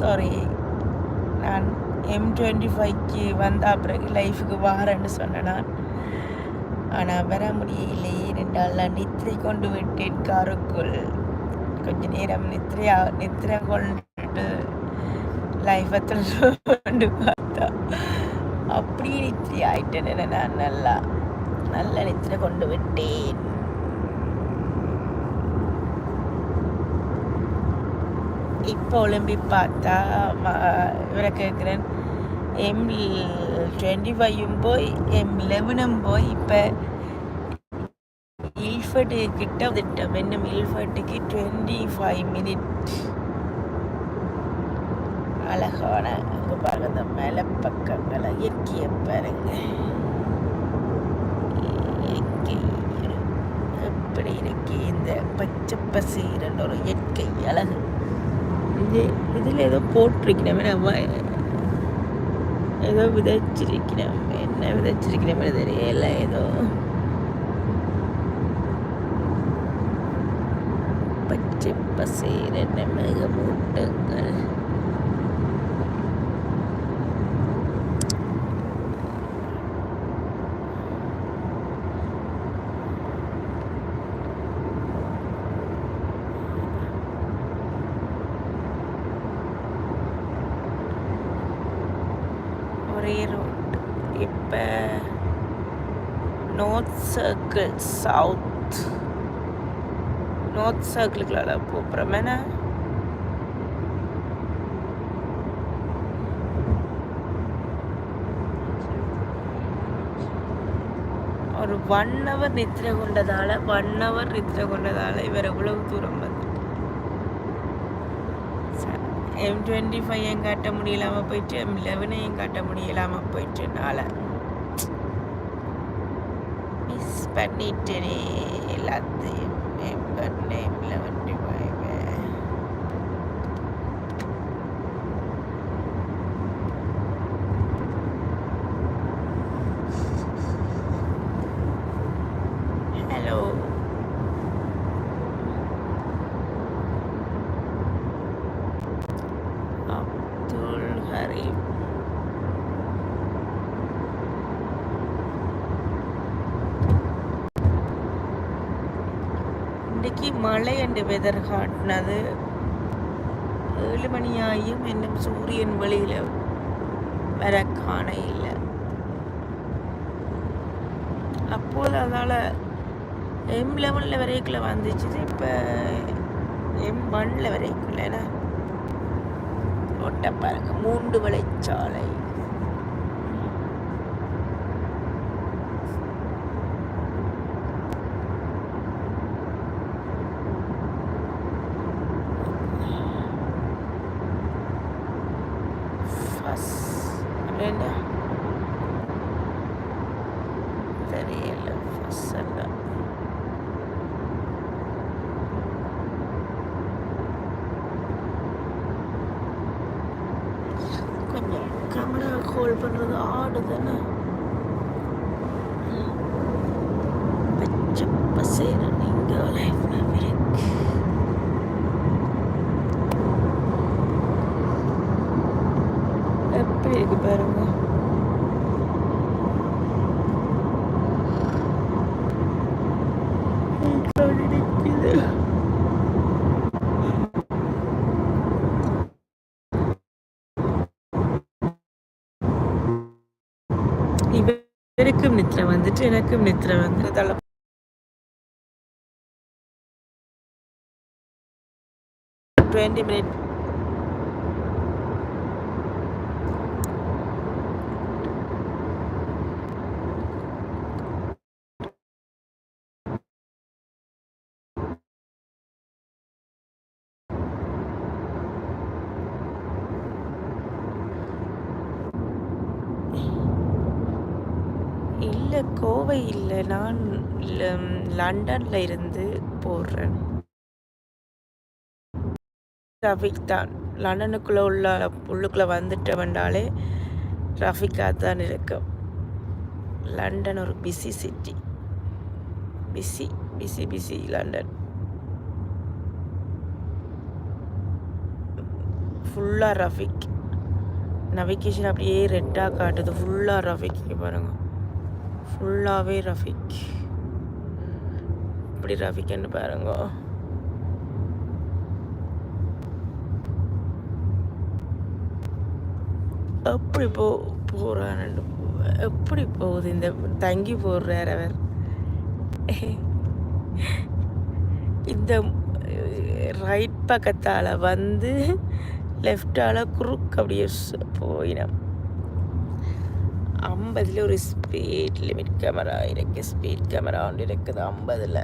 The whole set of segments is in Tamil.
சாரி நான் எம் டுவெண்ட்டி ஃபைவ்க்கு வந்தால் பிறகு லைஃபுக்கு வாரேன்னு சொன்னேன் நான். ஆனால் வர முடியலையே ரெண்டாள் நான் நித்திரை கொண்டு விட்டேன் காருக்குள். கொஞ்ச நேரம் நித்திரையா நித்திரை கொண்டு லைஃபை கொண்டு பார்த்தா. அப்படியே நித்திரை ஆயிட்டேன் நான் நல்லா நல்ல நித்திரை கொண்டு விட்டேன். இப்போ ஒலிம்பி பார்த்தா இவரை கேட்குறேன். எம் டுவெண்ட்டி ஃபைவும் போய் எம் லெவனும் போய் இப்போ இல்ஃபர்ட்டு கிட்ட வந்துட்டோம். இன்னும் இல்ஃபர்ட்டுக்கு டுவெண்ட்டி ஃபைவ் மினிட் அழகான அங்கே பாருங்க இந்த மேலே பக்கங்களை இயற்கையை பாருங்க. இயற்கை. எப்படி இருக்கு? இந்த பச்சை பசீரன் ஒரு இயற்கை அழகு. இது இதில் ஏதோ போட்டிருக்கிறமே நம்ம ஏதோ விதைச்சிருக்கிறோம் என்ன விதைச்சிருக்கிறமே தெரியல ஏதோ. பச்சை பசேரன மேகமூட்டங்கள் ஒரே ரோட் இப்போ நார்த் சர்க்கிள் சவுத் நார்த் சர்க்கிளுக்குள்ள போகிறோம் ஒரு ஒன் ஹவர் நித்திரை கொண்டதால ஒன் ஹவர் நித்திரை கொண்டதால இவர் எவ்வளவு தூரம் வந்து எம் டுவெண்ட்டி ஃபைவையும் காட்ட முடியலாமல் போயிட்டு எம் லெவனையும் காட்ட முடியலாமல் போயிட்டுனால மிஸ் பண்ணிட்டேனே எல்லாத்தையும் எம் பண்ண M eleven five hello Abdul Hareem இன்றைக்கு மழை என்று வெதர் காட்டினது. ஏழு மணியாயும் இன்னும் சூரியன் வெளியில் வர காண இல்லை. அப்போது அதால் எம் லெவனில் வரைக்குள்ள வந்துச்சு. இப்போ எம் ஒன்னில் வரைக்குள்ள என்ன? ஒட்ட பாருங்க மூன்று வளைச்சாலை ஃபஸ்ட் என்ன தெரியல ஃபஸ்ட் அல்ல கொஞ்சம் கேமரா ஹோல்ட் பண்ணுறது ஆடுதுன்னு பச்சை பசேர நீங்கள் லைஃப்ல இருக்கு எப்படி இருக்கு பாருங்க இப்படி நிக்குது. இவருக்கும் நித்திரை வந்துட்டு எனக்கும் நித்திரை வந்து. தலை டுவெண்ட்டி மினிட் இல்லை கோவை இல்லை. நான் லண்டன்ல இருந்து போடுறேன் ரஃபிக் தான். லண்டனுக்குள்ளே உள்ள உள்ளுக்குள்ளே வந்துட்டு வந்தாலே ரஃபிக்காக தான் இருக்கும் லண்டன் ஒரு busy city busy busy busy London. ஃபுல்லாக ரஃபிக். நவிகேஷன் அப்படியே ரெட்டாக காட்டுது. ஃபுல்லாக ரஃபிக் இங்கே ஃபுல்லாகவே ரஃபிக். இப்படி ரஃபிக்னு பாருங்க. அப்படி போ போகிறான்னு எப்படி போகுது இந்த தங்கி போடுறார் அவர் இந்த ரைட் பக்கத்தால் வந்து லெஃப்டால் குறுக்கு அப்படியே சு- போயிடும். ஐம்பதில் ஒரு ஸ்பீட் லிமிட் கேமரா இருக்குது ஸ்பீட் கேமரா ஒன்று இருக்குது ஐம்பதில்.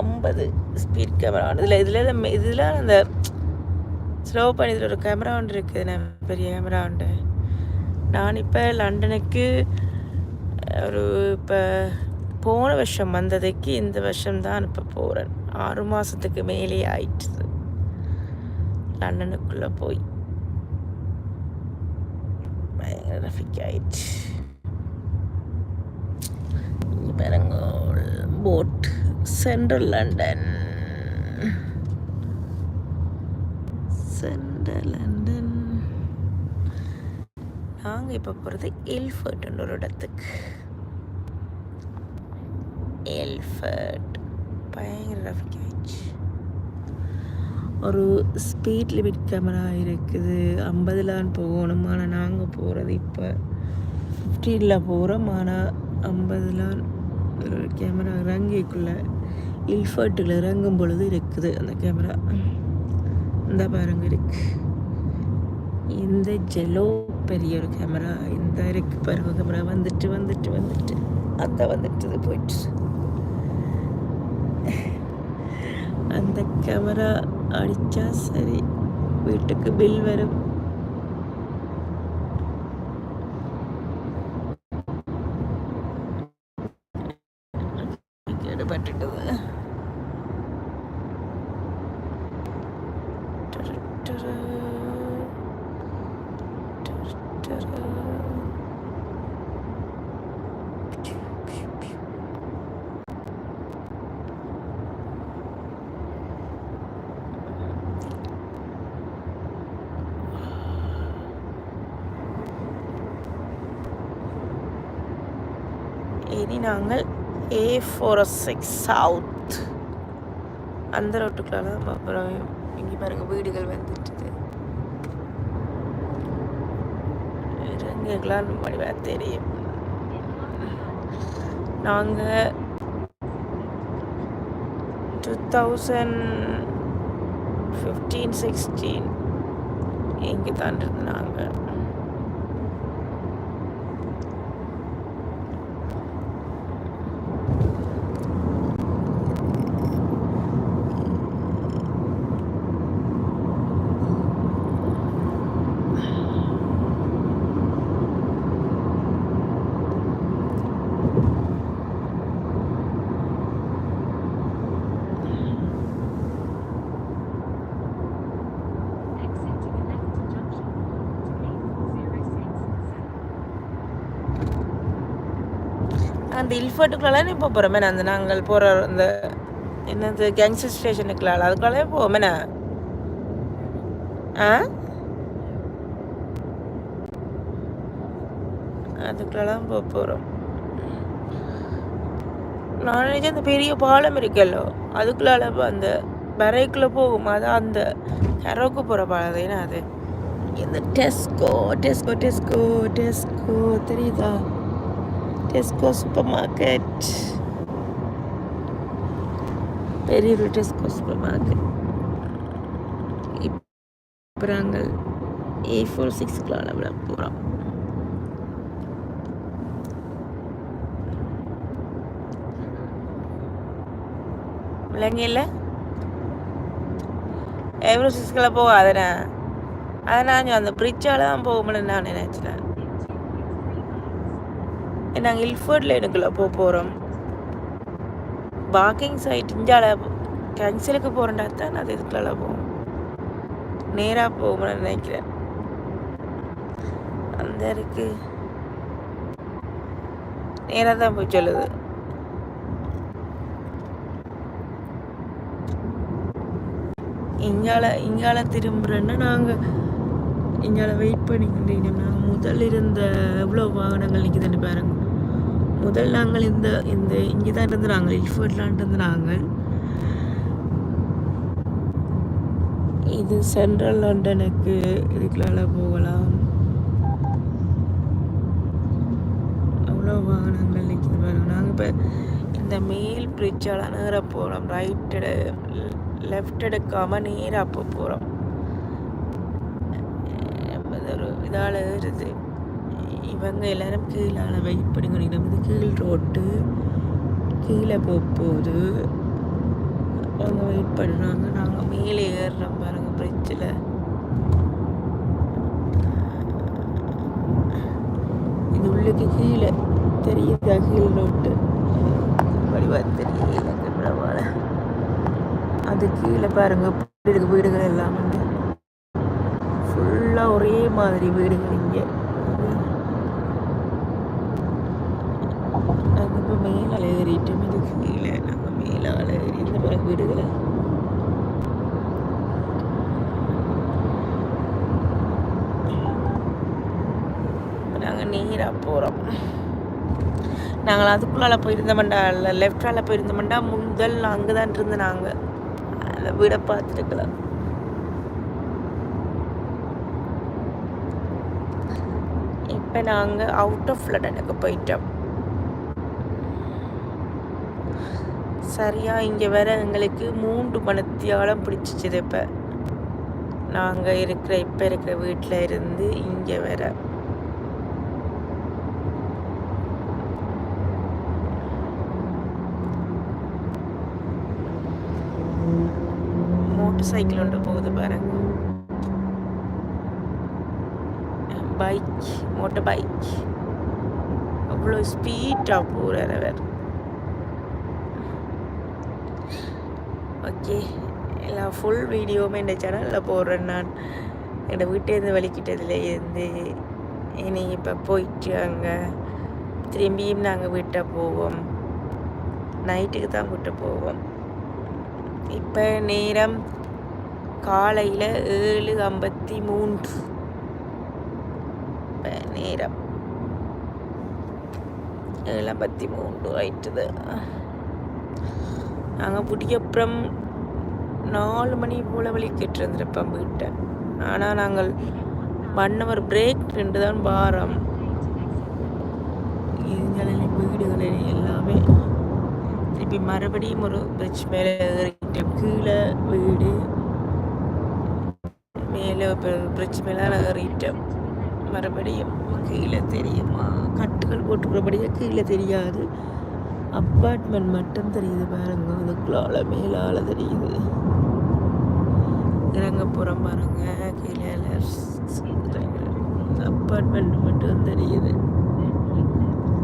ஐம்பது ஸ்பீட் கேமரா இதில் இதில் இதில் அந்த ஸ்லோ பண்ணி இதில் ஒரு கேமரா ஒன்று இருக்குது. பெரிய கேமரா ஒன்று. நான் இப்போ லண்டனுக்கு ஒரு இப்போ போன வருஷம் வந்ததுக்கு இந்த வருஷம் தான் இப்போ போகிறேன் ஆறு மாதத்துக்கு மேலே ஆயிடுச்சு லண்டனுக்குள்ளே போய். பயங்கர ஆயிடுச்சு பாருங்க boat central London central London நாங்கள் இப்போ போகிறது எல்ஃபர்ட்ன்ற ஒரு இடத்துக்கு. எல்ஃபர்ட் பயங்கர ரஃபிக் ஆயிடுச்சு. ஒரு ஸ்பீட் லிமிட் கேமரா இருக்குது. ஐம்பதுலான் போகணும். ஆனால் நாங்கள் போகிறது இப்போ ஃபிஃப்டீனில் போகிறோம் ஆனால் ஐம்பதுலான் ஒரு கேமரா இறங்கிக்குள்ளே இல்ஃபர்ட்டில் இறங்கும் பொழுது இருக்குது அந்த கேமரா இந்த பாருங்க இருக்கு. இந்த ஜெலோ பெரிய ஒரு கேமரா இந்த இருக்கு பாருங்க கேமரா வந்துட்டு வந்துட்டு வந்துட்டு. அந்த வந்துட்டு போயிட்டு. அந்த கேமரா அடிச்சா சரி வீட்டுக்கு பில் வரும் பட்டுட்டது இனி நாங்கள் ஏ ஃபோர் சிக்ஸ் சவுத் அந்த ரோட்டுக்குள்ள தான் அப்புறம் இங்கே பாருங்க வீடுகள் வந்துட்டுது. இறங்கலாம் மணிவா தெரியும். நாங்கள் டூ தௌசண்ட் ஃபிஃப்டீன் சிக்ஸ்டீன் இங்கே தான் இருந்தாங்க அந்த இல்ஃபர்ட்டுக்குள்ளே இப்போ போகிறோமே அந்த நாங்கள் போகிற அந்த என்னது கேங்ஸ்டர் ஸ்டேஷனுக்குள்ள அதுக்குள்ளே போவோமே. ஆ? அதுக்குள்ளலாம் போக போகிறோம் நான் நினைச்சேன் அந்த பெரிய பாலம் இருக்கல்லோ அதுக்குள்ளால அந்த பரேக்குள்ளே போகும் அதான் அந்த கரோக்கு போகிற பாலம் தானே அது. இந்த டெஸ்கோ டெஸ்கோ டெஸ்கோ டெஸ்கோ தெரியுதா? டெஸ்கோ சூப்பர் மார்க்கெட் பெரிய ஒரு டெஸ்கோ சூப்பர் மார்க்கெட் இப்போ நாங்கள் ஏ ஃபோர் சிக்ஸ்க்குள்ள அளவில் போகிறோம் விளங்கியில் எவ்வளோ சிக்ஸ்க்குள்ள போகாதண்ணா அதனால் அந்த பிரிட்ஜால் தான் போக முடியும் நான் நினச்சேன். நாங்கள் இல்ஃபோர்ட் லைனுக்குள்ளே போக போகிறோம் வாக்கிங் சைட் இஞ்சால கேன்சலுக்கு போகிறேன்டா தான் அது இதுக்குள்ள போவோம் நேராக போகும்னு நினைக்கிறேன். அந்த இருக்கு. நேராக தான் போய் சொல்லுது. இங்கால இங்கால திரும்புறேன்னா நாங்கள் இங்கால வெயிட் பண்ணிக்கிட்டே நாங்கள் முதல் இருந்த எவ்வளோ வாகனங்கள் நிற்குதுன்னு பாருங்க. முதல் நாங்கள் இந்த இந்த இங்கே தான் இருந்து நாங்கள் இல்ஃபர்ட்லான் இருந்து நாங்கள் இது சென்ட்ரல் லண்டனுக்கு இதுக்குள்ள போகலாம். அவ்வளோ வாகனங்கள் நிற்கிது பாருங்க. நாங்கள் இப்போ இந்த மேல் பிரிட்ஜால் நேர போகிறோம் ரைட் எடு லெஃப்ட் எடுக்காமல் நேராக அப்போ போகிறோம் ஒரு இதால் இருக்குது இவங்க எல்லாரும் கீழால வெயிட் பண்ணி கீழ் ரோட்டு. கீழே போக போகுது அவங்க வெயிட் பண்ணுறாங்க. நாங்கள் மேலே ஏறுறோம் பாருங்க பிரிட்ஜில் இது உள்ளுக்கு கீழே. தெரியுதா கீழ் ரோட்டு? வடிவா தெரியல பரவாயில்ல அது கீழே பாருங்க வீடுகள் எல்லாம் ஃபுல்லாக ஒரே மாதிரி வீடுகள் இங்கே. நாங்கள் இப்போ மேலே ஏறிட்டோம் இது கீழே. நாங்கள் மேலே ஏறி இந்த பிறகு வீடுகளை நாங்கள் நேராக போகிறோம் நாங்கள் அதுக்குள்ளால போயிருந்தோம்டா இல்லை லெஃப்டால போயிருந்தோம்டா முதல் அங்கே தான் இருந்து நாங்கள் அந்த வீடை பார்த்துருக்கலாம் இப்போ நாங்கள் அவுட் ஆஃப் லண்டனுக்கு போயிட்டோம். சரியாக இங்கே வேற எங்களுக்கு மூன்று மணத்தியாலம் பிடிச்சிச்சுது இப்போ. நாங்கள் இருக்கிற இப்போ இருக்கிற வீட்டில் இருந்து இங்கே வேற. மோட்டர் சைக்கிள் ஒன்று போகுது பாருங்க. Bike motor bike. அவ்வளோ ஸ்பீடாக போகிறார் அவர். ஓகே. எல்லா ஃபுல் வீடியோவுமே இந்த சேனலில் போடுறேன் நான். என்னோடய வீட்டேருந்து வலிக்கிட்டதுல இருந்து இனி இப்போ போயிட்டு அங்கே திரும்பியும் நாங்கள் வீட்டை போவோம். நைட்டுக்கு தான் வீட்டை போவோம். இப்போ நேரம் காலையில் ஏழு ஐம்பத்தி மூன்று. இப்போ நேரம் ஏழு ஐம்பத்தி மூன்று ஆயிட்டுது. நாங்கள் புடியப்புறம் நாலு மணி போல வழி இருந்திருப்போம் வீட்டை. ஆனால் நாங்கள் ஒன் ஹவர் பிரேக் ரெண்டு தான் வாரம் இதுங்களில் வீடுகளில் எல்லாமே திருப்பி மறுபடியும் ஒரு பிரிட்ஜ் மேலே ஏறிட்டோம் கீழே வீடு மேலே பிரிட்ஜ் மேலே ஏறிட்டோம் மறுபடியும் கீழே தெரியுமா? கட்டுகள் போட்டுக்கிறபடியே கீழே தெரியாது. அப்பார்ட்மெண்ட் மட்டும் தெரியுது பாருங்க. அதுக்குள்ளால மேலால தெரியுது. இறங்கப்புறம் பாருங்க. கீழே அப்பார்ட்மெண்ட் மட்டும் தெரியுது.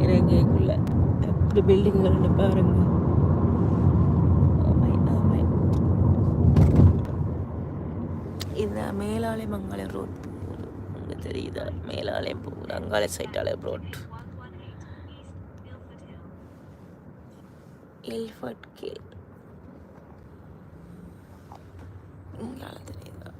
இறங்கைக்குள்ள. அப்படி பில்டிங்குகள் பாருங்க. இந்த மேலாலை மங்காளம் ரோட் தெரியுதா? மேலாலயம் போகுது. அங்காள சைட்டாலயம் ரோட் இல்ஃபர்ட் கேல் உங்களால் தெரியுதா?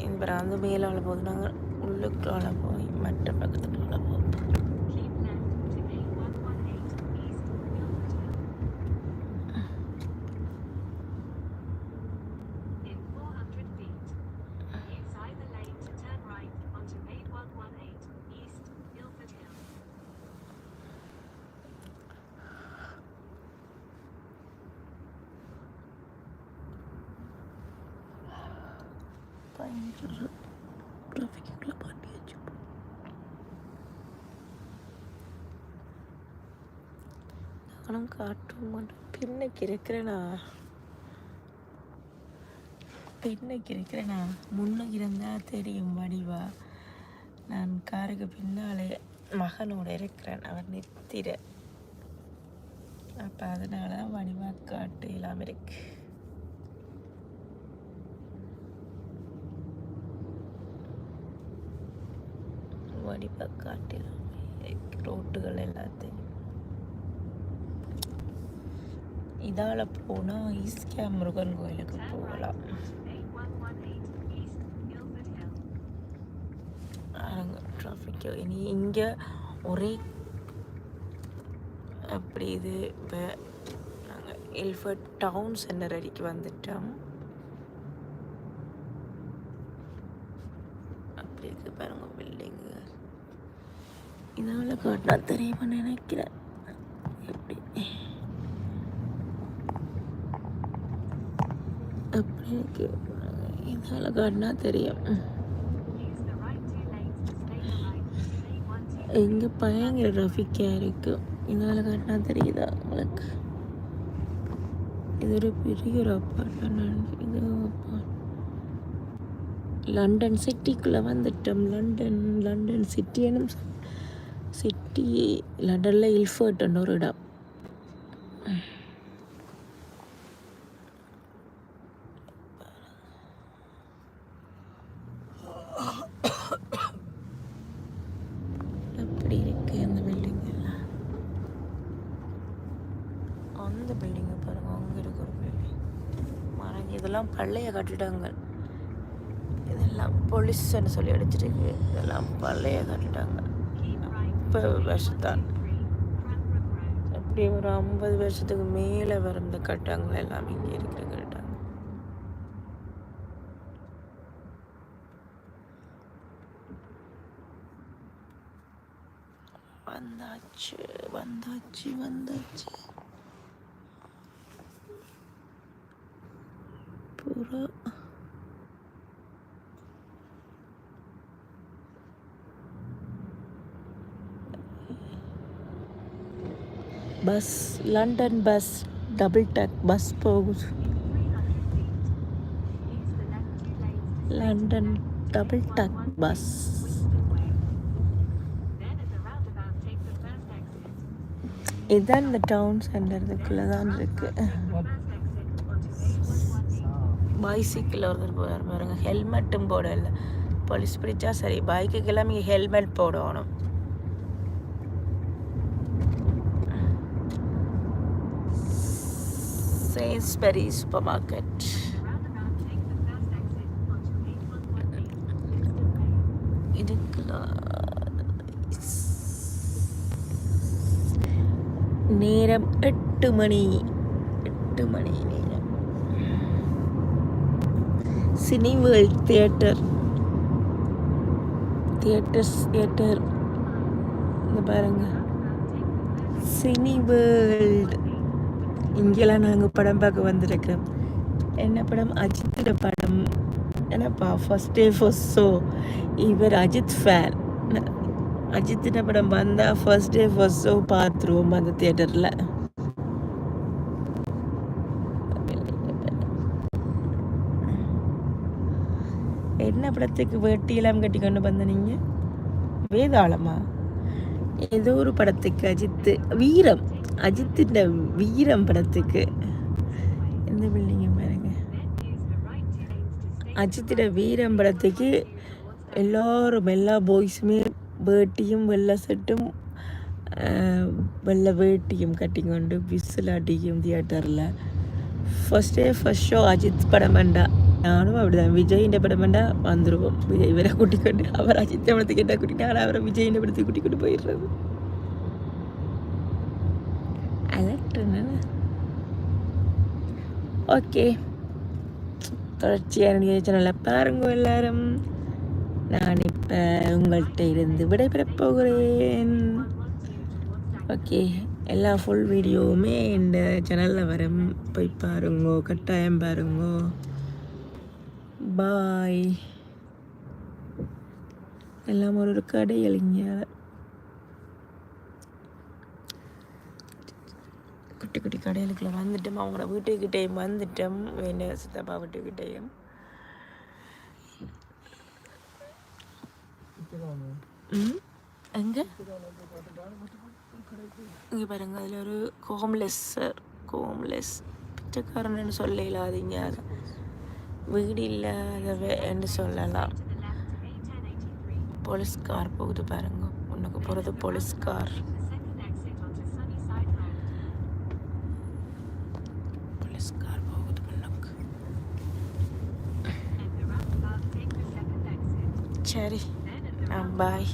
இந்த அந்த மேலால போது நாங்கள் உள்ளுக்குள்ளால போய் மற்ற பக்கத்துக்குள்ள டிராஃபிக்குள்ளே பண்ணி நானும் காட்ட மாட்டேன் பின்னைக்கு இருக்கிறேனா பின்னைக்கு இருக்கிறேனா முன்னுக்கு இருந்தால் தெரியும் வடிவா நான் காருக்கு பின்னாலே மகனோடு இருக்கிறேன் அவர் நித்திர அப்போ அதனால தான் வடிவா காட்டு இல்லாமல் இருக்குது வடிவாக காட்டிடும் ரோட்டுகள் எல்லாத்தையும் இதால் போனால் ஈஸ்கே முருகன் கோயிலுக்கு போகலாம் onto 8118 East Ilford Hill. அங்கே டிராஃபிக் இனி இங்கே ஒரே அப்படி இது இப்போ நாங்கள் எல்ஃபர்ட் டவுன் சென்டர் அடிக்கு வந்துட்டோம் அப்படி இருக்கு பாருங்க பில்டிங்கு இதனால் காட்டினா தெரியுமா நினைக்கிறேன். எப்படி? அப்படி இருக்கு? இதனால் காட்டினா தெரியும். Use the right two lanes to stay behind. A12 இங்கே பயங்கர இதனால் காட்டினா தெரியுதா உங்களுக்கு? இது ஒரு பெரிய ஒரு அப்பார்ட்மெண்ட் இது apart- லண்டன் சிட்டிக்குள்ளே வந்துட்டோம். லண்டன் லண்டன் சிட்டின்னு சிட்டி லண்டனில் இல்ஃபர்ட்னு ஒரு இடம். அப்படி இருக்கு அந்த பில்டிங் அந்த பில்டிங்கை பாருங்கள் அங்கே இருக்கு ஒரு பில்டிங் மறைஞ்சு இதெல்லாம் பழைய கட்டிடங்கள். இதெல்லாம் பொலிஸ்ன்னு சொல்லி அடிச்சிருக்கு. இதெல்லாம் பழைய கட்டிடங்கள். முப்பது வருஷத்தான் அப்படி ஒரு ஐம்பது வருஷத்துக்கு மேலே வர இந்த கட்டங்கள் எல்லாம் இங்கே இருக்கிற கட்டாங்க வந்தாச்சு வந்தாச்சு வந்தாச்சு. புறா. Bus London bus double deck bus போகுது. London double deck bus. இதுதான் இந்த டவுன் சென்டருக்குள்ளே தான் இருக்கு. பைசிக்கிள் ஒருத்தர் போகிறார் பாருங்க. ஹெல்மெட்டும் போடல. போலீஸ் பிடிச்சா சரி. பைக்குக்கெல்லாம் நீங்கள் ஹெல்மெட் போடணும். Way. supermarket. நேரம் எட்டு மணி. எட்டு மணி நேரம். Cineworld theatre. Theatres theatre. இந்த பாருங்க. Cineworld. இங்கெல்லாம் நாங்கள் படம் பார்க்க வந்திருக்கோம் என்ன படம்? அஜித்தோட படம். என்னப்பா ஃபர்ஸ்ட் டே ஃபர்ஸ்ட் ஷோ இவர் அஜித் ஃபேன் அஜித்தின படம் வந்தால் ஃபர்ஸ்ட் டே ஃபர்ஸ்ட் ஷோ பார்த்துருவோம் அந்த தியேட்டரில் என்ன படத்துக்கு வேட்டியெல்லாம் கட்டி கொண்டு வந்த நீங்கள் வேதாளமா? ஏதோ ஒரு படத்துக்கு அஜித்து வீரம். அஜித்தின் வீரம் படத்துக்கு. எந்த பில்டிங்க பாருங்க. அஜித்திட வீரம் படத்துக்கு எல்லோரும் எல்லா பாய்ஸுமே வேட்டியும் வெள்ளை செட்டும் வெள்ளை வேட்டியும் கட்டிக்கொண்டு விசில் அடிக்கும் தியேட்டரில் ஃபஸ்ட்டே ஃபஸ்ட் ஃபர்ஸ்ட் ஷோ அஜித் படம் வேண்டாம் நானும் அப்படிதான் விஜயின் படம் வேண்டா வந்துடுவோம் விஜய் இவரை கூட்டிக்கொண்டு அவர் அஜித் படத்துக்கு கேட்டால் கூட்டிட்டு ஆனால் அவரை விஜயின் படத்துக்கு கூட்டிக்கொண்டு போயிடுறது அலர்ட் ஓகே தொடர்ச்சியான நிகழ்ச்சிகளை பாருங்க எல்லாரும் நான் இப்போ உங்கள்கிட்ட இருந்து விடைபெறப் போகிறேன் ஓகே எல்லா ஃபுல் வீடியோவுமே இந்த சேனலில் வரும் போய் பாருங்கோ கட்டாயம் பாருங்கோ பாய் எல்லாம் ஒரு ஒரு கடை இளைஞ குட்டி குட்டி கடைகளுக்குள்ள வந்துட்டோம் அவங்களோட வீட்டுக்கிட்டேயும் வந்துட்டோம் வேண்டிய சித்தப்பா வீட்டுக்கிட்டேயும் ம் எங்கே இங்கே பாருங்க அதில் ஒரு ஹோம்லெஸ் சார் ஹோம்லெஸ் பிச்சைக்காரன்னு சொல்ல இல்லாதீங்க அதை வீடு இல்லாதவே என்று சொல்லலாம் போலீஸ் கார் போகுது பாருங்க உனக்கு போகிறது போலீஸ் கார் போலீஸ் கார் போகுது உனக்கு சரி பாய்